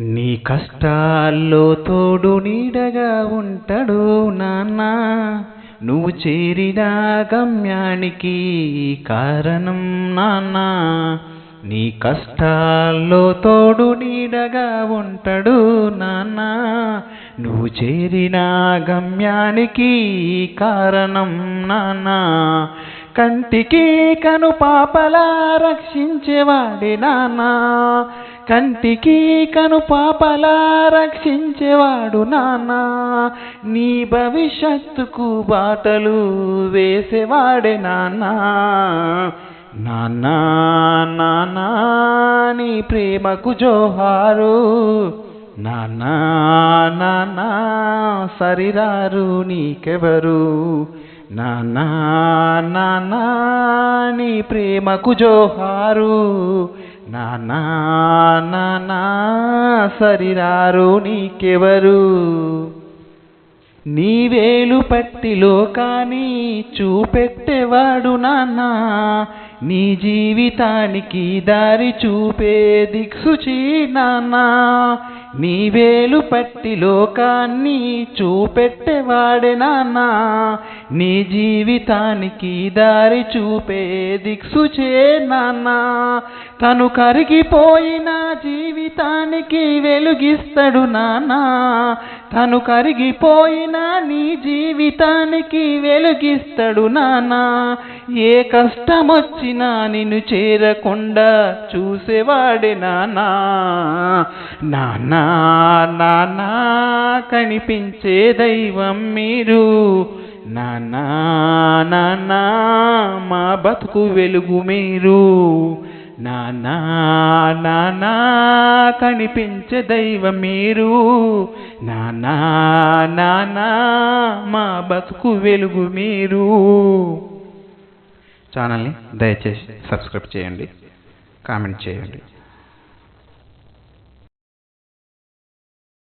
నీ కష్టాల్లో తోడు నీడగా ఉంటాడు నాన్న. నువ్వు చేరిన గమ్యానికి కారణం నాన్న. నీ కష్టాల్లో తోడు నీడగా ఉంటాడు నాన్న. నువ్వు చేరిన గమ్యానికి కారణం నాన్న. కంటికి కను పాపలా రక్షించేవాడి నాన్న. కంటికి కనుపాపలా రక్షించేవాడు నాన్న. నీ భవిష్యత్తుకు బాటలు వేసేవాడే నాన్న. నాన్న నాన్న నీ ప్రేమకు జోహారు. నాన్న నాన్న సరిరారు నీకెవరు? నానా నానా నీ ప్రేమకు జోహారు. నానా నాన్న సరిరారు నీకెవరు? నీ వేలు పట్టిలో కానీ చూపెట్టేవాడు నాన్నా నీ జీవితానికి దారి చూపే దిక్సుచి నానా నీ వేలు పట్టి లోకాన్ని చూపెట్టేవాడే నానా నీ జీవితానికి దారి చూపే దిక్సుచే నానా తను కరిగిపోయిన జీవితానికి వెలుగిస్తాడు నానా తను కరిగిపోయిన నీ జీవితానికి వెలుగిస్తాడు నానా ఏ కష్టమొచ్చినా నిన్ను చేరకుండా చూసేవాడే నానా. నానా నానా కనిపించే దైవం మీరు. నానా నానా మా బతుకు వెలుగు మీరు. నానా నానా కనిపించే దైవం మీరు. నానా నానా మా బతుకు వెలుగు మీరు. ఛానల్ని దయచేసి సబ్స్క్రైబ్ చేయండి కామెంట్ చేయండి.